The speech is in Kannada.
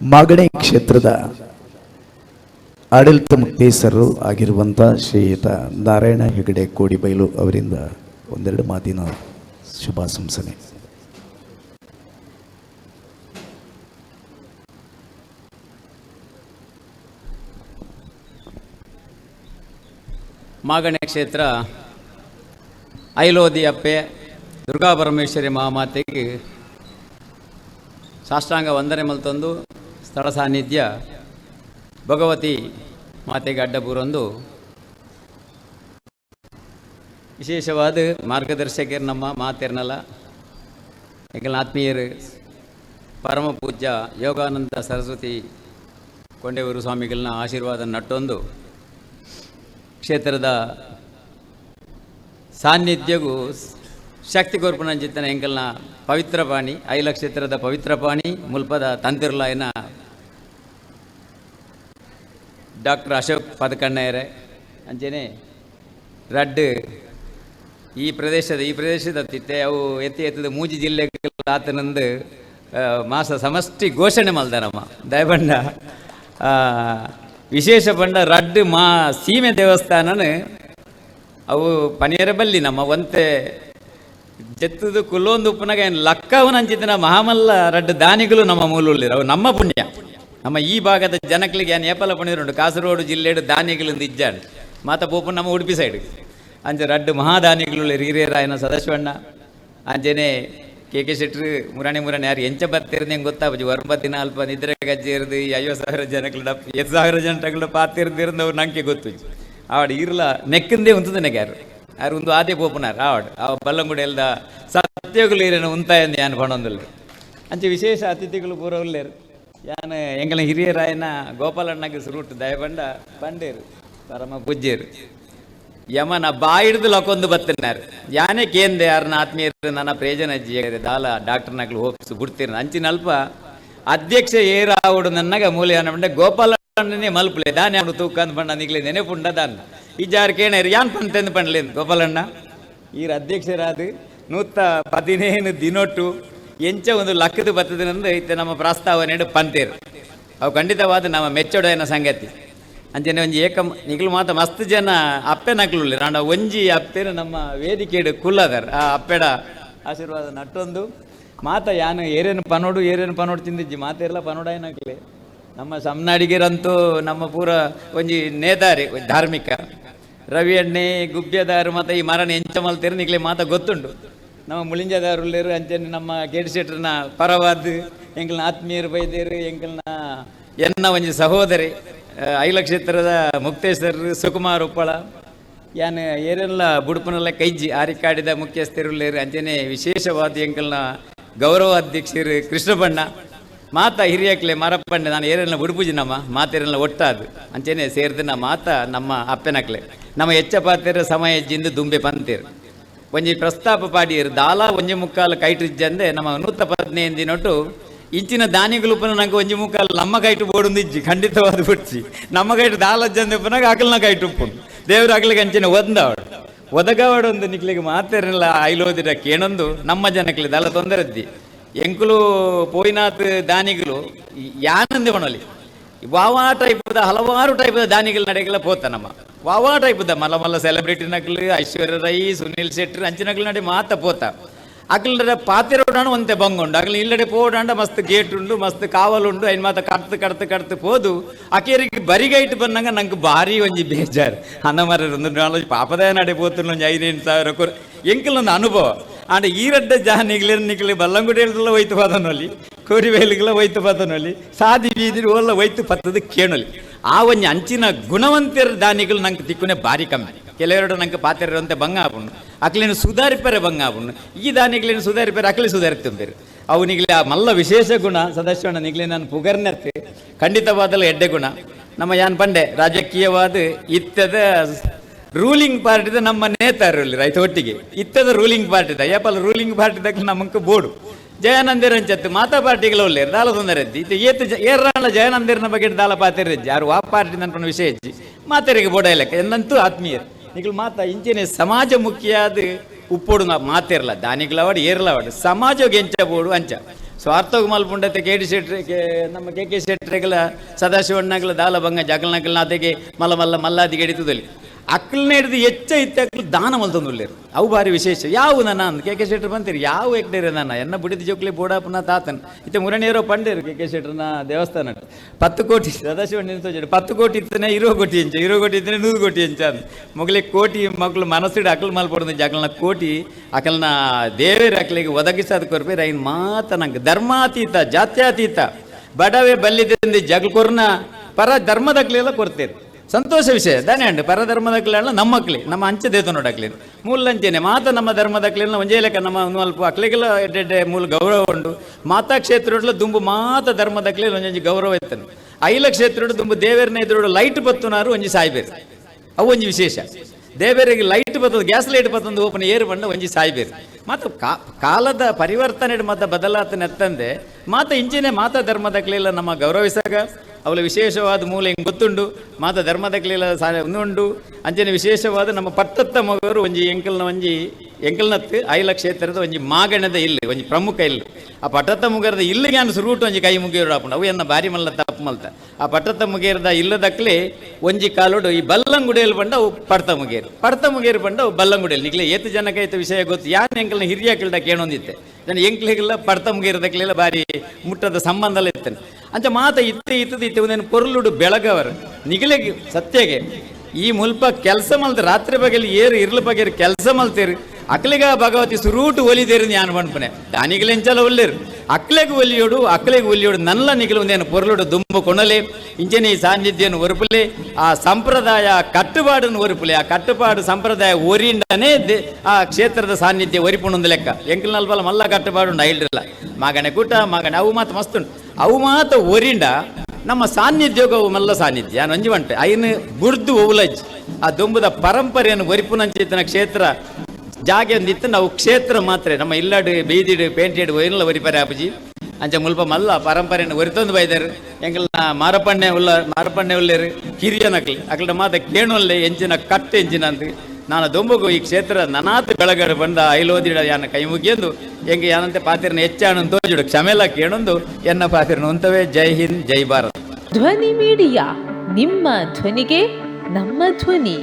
ಮಾಗಣಿ ಕ್ಷೇತ್ರದ ಆಡಳಿತ ಮುಕ್ತೇಸರು ಆಗಿರುವಂತಹ ಶ್ರೀಯುತ ನಾರಾಯಣ ಹೆಗಡೆ ಕೋಡಿಬೈಲು ಅವರಿಂದ ಒಂದೆರಡು ಮಾತಿನ ಶುಭಾಶಂಸನೆ. ಮಾಗಣೆ ಕ್ಷೇತ್ರ ಐಲೋದಿ ಅಪ್ಪೆ ದುರ್ಗಾ ಪರಮೇಶ್ವರಿ ಮಹಾಮಾತೆಗೆ ಸಾಷ್ಟಾಂಗ ವಂದನೆ ಮಲ್ತೊಂದು ಸ್ಥಳ ಸಾನ್ನಿಧ್ಯ ಭಗವತಿ ಮಾತೆಗೆ ಅಡ್ಡಬೂರೊಂದು. ವಿಶೇಷವಾದ ಮಾರ್ಗದರ್ಶಕರು ನಮ್ಮ ಮಾತೆರ್ನಲ್ಲ ಎಂಕಲ್ನ ಆತ್ಮೀಯರು. ಪರಮ ಪೂಜ್ಯ ಯೋಗಾನಂದ ಸರಸ್ವತಿ ಕೊಂಡೇವರು ಸ್ವಾಮಿಗಳನ್ನ ಆಶೀರ್ವಾದ ನಟ್ಟೊಂದು ಕ್ಷೇತ್ರದ ಸಾನ್ನಿಧ್ಯಗೂ ಶಕ್ತಿ ಕೊರ್ಪುನಂಚಿತ್ತನ ಎಂಕಲ್ನ ಪವಿತ್ರ ಪಾಣಿ ಐಲ ಕ್ಷೇತ್ರದ ಪವಿತ್ರ ಪಾಣಿ, ಮುಲ್ಪದ ತಂತಿರ್ಲಾಯನ ಡಾಕ್ಟರ್ ಅಶೋಕ್ ಪದಕಣ್ಣಯ್ಯರೆ ಅಂಚೆನೆ ರಡ್ ಈ ಪ್ರದೇಶದ ಈ ಪ್ರದೇಶದ ತಿತ್ತೆ, ಅವು ಎತ್ತಿ ಎತ್ತದ ಮೂಜಿ ಜಿಲ್ಲೆ ಆತನಂದು ಮಾಸ ಸಮಷ್ಟಿ ಘೋಷಣೆ ಮಲ್ದಾರಮ್ಮ ದಯಬಂಡ ವಿಶೇಷ ಬಂಡ ರಡ್ ಮಾ ಸೀಮೆ ದೇವಸ್ಥಾನನ ಅವು ಪನಿಯರ ಬಲ್ಲಿ ನಮ್ಮ ಒಂತೆ ಜತ್ತದು ಕುಲ್ಲೊಂದು ಉಪ್ಪನಾಗ ಏನು ಲಕ್ಕವನ ಅಂಚಿತ್ತಿನ ಮಹಾಮಲ್ಲ ರಡ್ಡು ದಾನಿಗಳು ನಮ್ಮ ಮೂಲುಳ್ಳಿರ. ಅವು ನಮ್ಮ ಪುಣ್ಯ. ನಮ್ಮ ಈ ಭಾಗದ ಜನಕ್ಲಿಗೆ ಏನು ಏಪಲ ಪಣಿರುಂಟು ಕಾಸರಗೋಡು ಜಿಲ್ಲೆಡು ದಾನಿಗಳಿಂದ ಇಜ್ಜಾಡು ಮಾತ ಪೋಪು ನಮ್ಮ ಉಡುಪಿ ಸೈಡ್. ಅಂಜೆ ರಡ್ಡು ಮಹಾದಾನಿಗಳು ಹಿರಿಯರಾಯನ ಸದಾಶಿವಣ್ಣ ಅಂಜೆನೆ ಕೆ ಕೆ ಶೆಟ್ರು, ಮುರಾಣಿ ಮುರಾಣಿ ಯಾರು ಎಂಚ ಬರ್ತಿರ್ದು ಗೊತ್ತಾಪಜಿ ಒಂಬತ್ತಿನ ಅಲ್ಪ ನಿದ್ರೆ ಗಜ್ಜೆರ್ದು ಈ ಐವತ್ತು ಸಾವಿರ ಜನಗಳ ಎತ್ತು ಸಾವಿರ ಜನಗಳ ಪಾತಿರ್ದಿರ್ದು ಅವ್ರು ನಂಗೆ ಗೊತ್ತು. ಆವಡ್ ಇರಲ್ಲ ನೆಕ್ಕಿಂದೇ ಉಂತದ ಯಾರು ಯಾರು ಆದೆ ಪೋಪುನಾರ್ ಆವಡ್ ಆ ಬಲ್ಲಂಗುಡಿ ಎಲ್ದ ಸತ್ಯಗಳು ಇರೇನು ಉಂತ ಎಂದು ಯಾನು ಪಣೊಂದಿಲ್ಲ ಅಂಚೆ ವಿಶೇಷ ಅತಿಥಿಗಳು ಪೂರವಲ್ಲೇರು ಯಾನು ಎಂಗಲ ಹಿರಿಯರಾಯನ ಗೋಪಾಲಣ್ಣಗೆ ಸುರುಟ್ ದಯಬಂಡ ಬಂಡೇರು, ಪರಮ ಪೂಜ್ಯರು. ಯಮನ ಬಾಯಿಡ್ದು ಲಕೊಂದು ಬತ್ತಿನಾರು ಯಾನೇ ಕೇಂದೆ ಯಾರನ್ನ ಆತ್ಮೀಯರು, ನನ್ನ ಪ್ರಯೋಜನ ಅಜ್ಜಿಯರೆ, ದಾಲ ಡಾಕ್ಟರ್ ನಕ್ಲು ಹೋಪ್ಸು ಬಿಡ್ತೀರ ಅಂಚಿನ ಅಲ್ಪ ಅಧ್ಯಕ್ಷ ಏರಾವುಡು ನನ್ನಗ ಮೂಲೆ ಅನ್ನಬಂಡೆ ಗೋಪಾಲಣ್ಣನೇ ಮಲ್ಪಲೆ ದಾನೆ ಅವನು ತೂಕಂದ್ ಬಣ್ಣ ನಿಗ್ಲೆ ನೆನೆಪುಂಡ ದಾನ್ ಈ ಜಾರ್ ಕೇಣರು, ಯಾನ್ ಪಂತೆಂದು ಪಂಡ್ಲೇನು ಗೋಪಾಲಣ್ಣ? ಈರ ಅಧ್ಯಕ್ಷರಾದ ನೂತ ಪದಿನೇನು ದಿನೊಟ್ಟು ಎಂಚ ಒಂದು ಲಕ್ಕದ ಬತ್ತದಿನಂದು ಐತೆ ನಮ್ಮ ಪ್ರಸ್ತಾವನೆ ಪಂತೇರು. ಅವು ಖಂಡಿತವಾದ ನಮ್ಮ ಮೆಚ್ಚೊಡೆಯನ ಸಂಗತಿ. ಅಂಚನೆ ಒಂಜಿ ಏಕ ನಿಗಲು ಮಾತ ಮಸ್ತ್ ಜನ ಅಪ್ಪೆ ನಕ್ಲು ರಾಂಡ ಒಂಜಿ ಅಪ್ಪೆನ ನಮ್ಮ ವೇದಿಕೆಡು ಕುಲ್ಲದರ್ ಆ ಅಪ್ಪೆಡ ಆಶೀರ್ವಾದ ನಟ್ಟೊಂದು. ಮಾತ ಯಾನು ಏರೇನು ಪನೋಡು ಏರೇನು ಪನೋಡು ತಿಂದಿಜ್ಜಿ. ಮಾತೆಲ್ಲ ಪನೋಡ ಏನಾಗ್ಲಿ ನಮ್ಮ ಸಮ್ನಾಡಿಗಿರಂತೂ ನಮ್ಮ ಪೂರ ಒಂಜಿ ನೇತಾರಿ ಒಂಜಿ ಧಾರ್ಮಿಕ. ರವಿ ಎಣ್ಣೆ ಗುಬ್ಬ್ಯದಾರು ಮತ್ತು ಈ ಮರಣ ಎಂಚ ತೆರೆ ನಿಕ್ಲೆ ಮಾತ ಗೊತ್ತುಂಡು ನಮ್ಮ ಮುಳಿಂಜದಾರುಳ್ಳೇರು ಅಂಚನೆ ನಮ್ಮ ಕೇಡಿ ಶೆಟ್ರನ ಪರವಾದ ಎಂಕಲ್ನ ಆತ್ಮೀಯರು ಬೈದೇರು, ಎಂಕಲ್ನ ಎನ್ನ ಒಂಜಿ ಸಹೋದರಿ ಐಲಕ್ಷೇತ್ರದ ಐಲ ಕ್ಷೇತ್ರದ ಮುಕ್ತೇಶ್ವರ್ ಸುಕುಮಾರ್ ಉಪ್ಪಳ. ಯಾನ್ ಏರೆಲ್ಲ ಬುಡುಪನೆಲ್ಲ ಕೈಜಿ ಆರಿಕಾಡಿದ ಮುಖ್ಯಸ್ಥರುಳ್ಳೇರು ಅಂಚನೆ ವಿಶೇಷವಾದ ಎಂಕಲ್ನ ಗೌರವ ಅಧ್ಯಕ್ಷರು ಕೃಷ್ಣ ಬಣ್ಣ ಮಾತ ಹಿರಿಯಕ್ಲೆ ಮರಪ್ಪಂಡೆ ನಾನು ಏರೆಲ್ಲ ಉಡುಪುಜಿ ನಮ್ಮ ಮಾತೇರೆಲ್ಲ ಒಟ್ಟಾದು. ಅಂಚನೆ ಸೇರಿದ ಮಾತ, ನಮ್ಮ ಅಪ್ಪೆನಕ್ಲೆ. ನಮ್ಮ ಹೆಚ್ಚ ಪಾತೆರ ಸಮಯ ಜಿಂದು ದುಂಬೆ ಪಂತೇರು. ಒಂಜಿ ಪ್ರಸ್ತಾಪ ಪಾಡಿಯರು, ದಾಲ ಒಂಜಿ ಮುಕ್ಕಾಲು ಕೈಟಿಜ್ಜಂದೆ ನಮ್ಮ ನೂತ ಪದ್ನೆಂದಿನೊಟ್ಟು ಇಂಚಿನ ದಾನಿಗಳು ಪುನಃ ನಂಗೆ ಒಂಜಿ ಮುಕ್ಕಾಲು ನಮ್ಮ ಕೈಟು ಬೋಡುಂದಿಜ್ಜಿ, ಖಂಡಿತವಾದ ಬಿಡ್ಸಿ ನಮ್ಮ ಕೈಟು ದಾಲಜ್ಜಂದೆ ಪುನಃ ಅಕಲ್ನ ಕೈಟು ಉಪ್ಪು ದೇವ್ರ ಅಗಲಿಗೆ ಅಂಚಿನ ಒಂದವಳು ಒದಗವಾಡು ಒಂದು ನಿಕ್ಲಿಗೆ ಮಾತೇರಲ್ಲ ಐಲೋದಿರ ಕೇಣೊಂದು, ನಮ್ಮ ಜನಕ್ಲಿ ದಾಲ ತೊಂದರೆದ್ದಿ. ಎಂಕುಲು ಪೋಯಿನಾತ್ ದಾನಿಗಳು ಯಾನಂದೆ ಒಣಲಿ ವಾವಾ ಟೈಪದ ಹಲವಾರು ಟೈಪದ ದಾನಿಗಳ ನಡೆಗೆಲ್ಲ ಪೋತ ನಮ್ಮ ವಾವಾ ಟೈಪದ ಮಲ್ಲ ಮಲ್ಲ ಸೆಲೆಬ್ರಿಟಿ ನಕಲು ಐಶ್ವರ್ಯ ರೈ ಸುನಿಲ್ ಶೆಟ್ಟಿ ಅಂಚಿನಕಲ್ ನಡೆ ಮಾತ ಪೋತ ಅಕಲ್ರ ಪಾತಿರೋಡಾಣ ಒಂತೆ ಬಂಗುಂಡು ಅಕಲ್ ಇಲ್ಲಡೆ ಪೋಡಾಂಡ ಮಸ್ತ್ ಗೇಟ್ ಉಂಡು ಮಸ್ತ್ ಕಾವಲುಂಡು ಐನ್ ಮಾತ ಕಡ್ತು ಕಡ್ತು ಕಡ್ತು ಪೋದು ಅಕೇರಿಗೆ ಬರಿಗೈಟ್ ಬಂದಂಗ ನಂಗೆ ಭಾರಿ ಒಂಜಿ ಬೇಜಾರು ಅನ್ನ ಮರ ಒಂದು ನಾಲ್ಕು ಪಾಪದ ನಡೆ ಪೋತು ಒಂಜಿ ಐದೇನು ಸಾವಿರ ಕೊರ್ ಎಂಕಲ್ ಒಂದು ಅನುಭವ ಆಂಡ ಈರಡ್ಡ ಜಾ ನಿಗ್ಲೆ ನಿಕ್ಲೆ ಬಲ್ಲಂಗುಡಿ ಹೇಳ್ದಲ್ಲ ಹೋಯ್ತು ಪದನೊಲಿ ಕೋರಿವೇಲಿಗೆಲ್ಲ ಹೋಯ್ತು ಪದನೊಲಿ ಸಾದಿ ಬೀದಿರಿ ಓಲ್ಲ ಒಯ್ತು ಪತ್ತದ ಕೇಣೊಲಿ. ಆ ಒಂಜಿ ಅಂಚಿನ ಗುಣವಂತರ ದಾನಿಗಳು ನಂಗೆ ತಿಕ್ಕುನೆ ಬಾರಿ ಕಮ್ಮಿ. ಕೆಲವೆರಡು ನಂಗೆ ಪಾತ್ರ ಅಂತ ಬಂಗ ಆಪುಂಡು ಅಕ್ಲೇನು ಸುಧಾರಿಪರೆ ಬಂಗ ಆಪುಂಡು ಈ ದಾನಿಗಳೇನು ಸುಧಾರಿಪರೆ ಅಕ್ಲೆ ಸುಧಾರಿತುಂಬೇರು ಅವನಿಗೆ ಆ ಮಲ್ಲ ವಿಶೇಷ ಗುಣ ಸದಸ್ಯನ ನಿಗ್ಲೆ ನಾನು ಪುಗರ್ನತ್ತೆ ಖಂಡಿತವಾದಲ್ಲ ಎಡ್ಡೆ ಗುಣ. ನಮ್ಮ ಯಾನ್ ಪಂಡೆ, ರಾಜಕೀಯವಾದ ಇತ್ತದ ರೂಲಿಂಗ್ ಪಾರ್ಟಿದ ನಮ್ಮ ನೇತಾರಲ್ಲಿ ರೈತ ಒಟ್ಟಿಗೆ. ಇತ್ತದ ರೂಲಿಂಗ್ ಪಾರ್ಟಿದ ಏಪಲ್ ರೂಲಿಂಗ್ ಪಾರ್ಟಿದಾಗ ನಮಕ್ ಬೋಡು. ಜಯಾನಂದರ್ ಅಂಚತ್ತು ಮಾತಾ ಪಾರ್ಟಿಗಳ ಒಳ್ಳೆ ದಾಲ ತೊಂದರೆದ್ದಿ ಇದು ಏತು ಏರಾಳ ಜಯಾನಂದರ್ನ ಬಗ್ಗೆ ದಾಲ ಪಾತಿರಜ್ಜಿ ಯಾರು ಆ ಪಾರ್ಟಿ ನನ್ನ ವಿಷಯ ಇಜ್ಜಿ. ಮಾತೆರಿಗೆ ಬೋಡ ಇಲ್ಲ, ಎಂದಂತೂ ಆತ್ಮೀಯರು. ನಿಗಳು ಮಾತಾ ಇಂಚಿನ ಸಮಾಜ ಮುಖ್ಯಾದ ಉಪ್ಪೋಡು ನಾ ಮಾತಿರಲ್ಲ ದಾನಿಗಳವಾಡು ಏರ್ಲವಾಡು ಎಂಚ ಬೋಡು ಅಂಚ. ಸ್ವಾರ್ಥಗ ಮಲ್ಪುಂಡತೆ ಕೆ ಡಿ ಕೆ ನಮ್ಮ ಕೆ ಕೆ ಶೆಟ್ರಿಗಳ ಸದಾಶಿವಣ್ಣಗಳ ದಾಲ ಜಗಳನಗಲ ನಾತೆಗೆ ಮಲ್ಲ ಮಲ್ಲ ಮಲ್ಲಾದಿಗೆ ಹಿಡಿತದಲ್ಲಿ. ಅಕ್ಕಳನ್ನ ಹಿಡಿದು ಹೆಚ್ಚ ಇತ್ತ ಅಕ್ಕಳು ದಾನ ಮಲ್ತಂದುಳ್ಳೇರು ಅವು ಭಾರಿ ವಿಶೇಷ ಯಾವ ನನ್ನ ಅಂದ್ ಕೆ ಕೆ ಶೆಟ್ರ್ ಬಂತೀರಿ ಯಾವ ಎಕ್ಡೇರಿ ನನ್ನ ಎನ್ನ ಬುಡಿದ ಜೋಕ್ಲಿ ಬೋಡಪ್ಪನ ತಾತನ್ ಇತ್ತೆ ಮುರಣೇರೋ ಪಂಡೇರು ಕೆ ಕೆ ಶೆಟ್ರನ ದೇವಸ್ಥಾನ ಪತ್ತು ಕೋಟಿ ಸದಾಶಿವ ನಿಂತು ಪತ್ತು ಕೋಟಿ ಇತ್ತನೆ ಇರೋ ಕೋಟಿ ಎಂಚ ಇರೋ ಕೋಟಿ ಇತ್ತನೆ ನೂರು ಕೋಟಿ ಎಂಚ ಅಂದ್ ಮೊಗಲಿ ಕೋಟಿ ಮಕ್ಕಳು ಮನಸ್ಸಿಡ ಅಕಲ್ ಮಲ್ಪಡ್ದು ಜಗಳನ ಕೋಟಿ ಅಕಲ್ನ ದೇವೇರ ಅಕ್ಲಿಗೆ ಒದಗಿಸೋದು ಕೊರ್ಬೇರು ಐನ್ ಮಾತ ನಂಗೆ ಧರ್ಮಾತೀತ ಜಾತ್ಯಾತೀತ ಬಡವೆ ಬಲ್ಲಿದಿಂದ ಜಗಳಕೊರ್ನ ಪರ ಧರ್ಮದಕ್ಲೆಲ್ಲ ಕೊಡ್ತೇವೆ ಸಂತೋಷ ವಿಷಯ. ದಾನೆ ಪರಧರ್ಮದ ಪರಧರ್ಮದಕ್ಲೆಲ್ಲ ನಮ್ಮ ಅಕ್ಲಿ ನಮ್ಮ ಅಂಚೆ ದೇತ ನೋಡಕ್ಲಿ ಮೂಲ ಅಂಚೆನೆ. ಮಾತ ನಮ್ಮ ಧರ್ಮದಕ್ಲೆಲ್ಲ ಒಂಜೇ ಲೆಕ್ಕ ನಮ್ಮ ಅಲ್ಪ ಅಕ್ಲಿಗೆಲ್ಲ ಎಡ್ಡೆ ಮೂಲ ಗೌರವ ಉಂಡು ಮಾತಾ ಕ್ಷೇತ್ರ ದುಂಬು ಮಾತ ಧರ್ಮದಕ್ಲೆ ಒಂಜೊಂಜಿ ಗೌರವ ಇತ್ತನು ಐಲ ಕ್ಷೇತ್ರ ದುಂಬು ದೇವೇರ್ನ ಎದುರು ಲೈಟ್ ಬತ್ತುನಾರು, ಒಂಜಿ ಸಾಯ್ಬೇರು ಅವು ಒಂಜಿ ವಿಶೇಷ. ದೇವರಿಗೆ ಲೈಟ್ ಬತ್ತದ ಗ್ಯಾಸ್ ಲೈಟ್ ಬರ್ತಂದು ಓಪನ್ ಏರ್ ಬಣ್ಣ ಒಂಜಿ ಸಾಯ್ಬೇರಿ ಮತ್ತು ಕಾಲದ ಪರಿವರ್ತನೆ ಮತ್ತು ಬದಲಾತನೆ ಎತ್ತಂದೆ ಮಾತ ಇಂಚಿನ ಮಾತ ಧರ್ಮದಕ್ಲೆಲ್ಲ ನಮ್ಮ ಗೌರವಿಸಾಗ. ಅವಳ ವಿಶೇಷವಾದ ಮೂಲ ಹಿಂಗೆ ಗೊತ್ತುಂಡು, ಮಾತ ಧರ್ಮದಕ್ಲೆಲ್ಲ ಸಾ ಉಂಡು ಅಂಜನೆ ವಿಶೇಷವಾದ ನಮ್ಮ ಪಟ್ಟತ್ತ ಮಗರು ಒಂಜಿ ಎಂಕಲ್ನ ಒಂಜಿ ಎಂಕಲ್ನತ್ತು ಐಲ ಕ್ಷೇತ್ರದ ಒಂಜಿ ಮಾಗಣದ ಇಲ್ಲಿ, ಒಂಜಿ ಪ್ರಮುಖ ಇಲ್ಲಿ. ಆ ಪಟ್ಟತ್ತ ಮುಗರದ ಇಲ್ಲಿಗೆ ಅನ್ಸು ರೂಟ್ ಒಂಜಿ ಕೈ ಮುಗಿಯೋಡಾಪುಂಡು ಅವು ಎನ್ನ ಬಾರಿ ಮಲ್ಲ ತಪ್ಪು ಮಲ್ತ. ಆ ಪಟ್ಟತ್ತ ಮುಗೇರದ ಇಲ್ಲದಕ್ಲೆ ಒಂಜಿ ಕಾಲೋಡು ಈ ಬಲ್ಲಂಗುಡಿಯಲ್ಲಿ ಬಂಡ ಅವು ಪಡ್ತ ಮುಗೇರು ಪಡ್ತ ಮುಗೇರು ಬಂಡ ಅವು ಬಲ್ಲಂಗುಡಿಯಲ್ಲಿ. ನಿಗ್ಲೆ ಏತು ಜನಕ್ಕೆ ಐತ ವಿಷಯ ಗೊತ್ತು. ಯಾನ್ ಎಂಕಲ್ನ ಹಿರಿಯ ಕಿಲ್ಡ ಕೇಳೊಂದಿತ್ತೆ ಜನ ಎಂಕ್ಲಿಗೆಲ್ಲ ಪಡ್ತ ಮುಗೇರದಕ್ಲೆಲ್ಲ ಬಾರಿ ಮುಟ್ಟದ ಸಂಬಂಧ ಇತ್ತೇನೆ. ಅಂಚ ಮಾತ ಇತ್ತೆ ಇತ್ತದ ಇತ್ತೆ ಒಂದೇನು ಪೊರ್ಲುಡು ಬೆಳಗವರು. ನಿಗಲೆಗೆ ಸತ್ಯಗೆ ಈ ಮುಲ್ಪ ಕೆಲಸ ಮಲ್ತ ರಾತ್ರಿ ಬಗೆಲಿ ಏರು ಇರ್ಲ ಬಗೆರ್ ಕೆಲಸ ಮಲ್ತೇರು. ಅಕ್ಲಿಗ ಭಗವತಿ ಸುರೂಟು ಒಲಿದೇರು ಜ್ಞಾನ ಬಣ್ಪನೆ ದಾನಿಗಳೆಂಚಲ ಒಲ್ಲೇರು ಅಕ್ಲೆಗೆ ಒಲಿಯೋಡು ಅಕ್ಲೆಗೆ ಒಲಿಯೋಡು ನಲ್ಲ ನಿಗಲು ಒಂದೇನು ಪೊರ್ಲುಡು ದುಂಬು ಕೊಣಲೆ ಇಂಚನೆ ಈ ಸಾನ್ನಿಧ್ಯವನ್ನು ಒರುಪಲೆ ಆ ಸಂಪ್ರದಾಯ ಕಟ್ಟುಪಾಡನ್ನು ಒರುಪಲೆ ಆ ಕಟ್ಟುಪಾಡು ಸಂಪ್ರದಾಯ ಒರಿಂಡನೇ ದೆ- ಆ ಕ್ಷೇತ್ರದ ಸಾನ್ನಿಧ್ಯ ಒರಿಪುಣೊಂದು ಲೆಕ್ಕ ಎಂಕಲ್ ನಲ್ಬಲ ಮಲ್ಲ ಕಟ್ಟುಪಾಡು ಉಂಡು ಐಲ್ರಿಲ್ಲ ಮಗನೆ ಕೂಟ ಮಗನೆ ಅವು ಮಾತು ಮಸ್ತುಂಡು ಅವು ಮಾತ ಒರಿಂಡ ನಮ್ಮ ಸಾನ್ನಿಧ್ಯೋಗ ಅವು ಮಲ್ಲ ಸಾನ್ನಿಧ್ಯ ನಾನು ಅಂಜು ಬಂಟೆ ಐನು ಬುರ್ದು ಒವುಲಜ್ ಆ ದೊಂಬುದ ಪರಂಪರೆಯನ್ನು ಒರಿಪುನಂಚಿತನ ಕ್ಷೇತ್ರ ಜಾಗೆ ಒಂದು ಇತ್ತು ನಾವು ಕ್ಷೇತ್ರ ಮಾತ್ರ, ನಮ್ಮ ಇಲ್ಲಾಡು, ಬೀದಿಡು, ಪೇಂಟೆಡ್ ಎಲ್ಲ ಒರಿಪರೆ ಆಪಜಿ ಅಂಚ ಮುಲ್ಪ ಮಲ್ಲ ಪರಂಪರೆಯನ್ನು ಒರಿತೊಂದು ಬೈದರು. ಎಂಗಲ್ ಮಾರಪಣ್ಣೆ ಉಲ್ಲ ಮಾರಪಣ್ಣೆ ಉಳ್ಳೇರು ಹಿರಿಯನಕ್ಲಿ ಅಕಲ್ಡ ಮಾತ ಕೇಣೊಲ್ಲೆ ಎಂಜಿನ ಕಟ್ಟು ಎಂಜಿನ ಅಂತ ನಾನು ದೊಂಬಗು ಈ ಕ್ಷೇತ್ರ ನನಾತ್ ಬೆಳಗಡೆ ಬಂದ ಐಲೋದಿಡ ಯಾನ ಕೈ ಮುಗಿಯೊಂದು ಹೆಂಗೆ ಯಾನಂತೆ ಪಾತಿರನ ಹೆಚ್ಚಾಣನ್ ತೋಜುಡು. ಕ್ಷಮೆಲ್ಲ ಕೇಣೊಂದು, ಎನ್ನ ಪಾತಿರನ ಉಂತವೇ? ಜೈ ಹಿಂದ್, ಜೈ ಭಾರತ್. ಧ್ವನಿ ಮೀಡಿಯಾ, ನಿಮ್ಮ ಧ್ವನಿಗೆ ನಮ್ಮ ಧ್ವನಿ.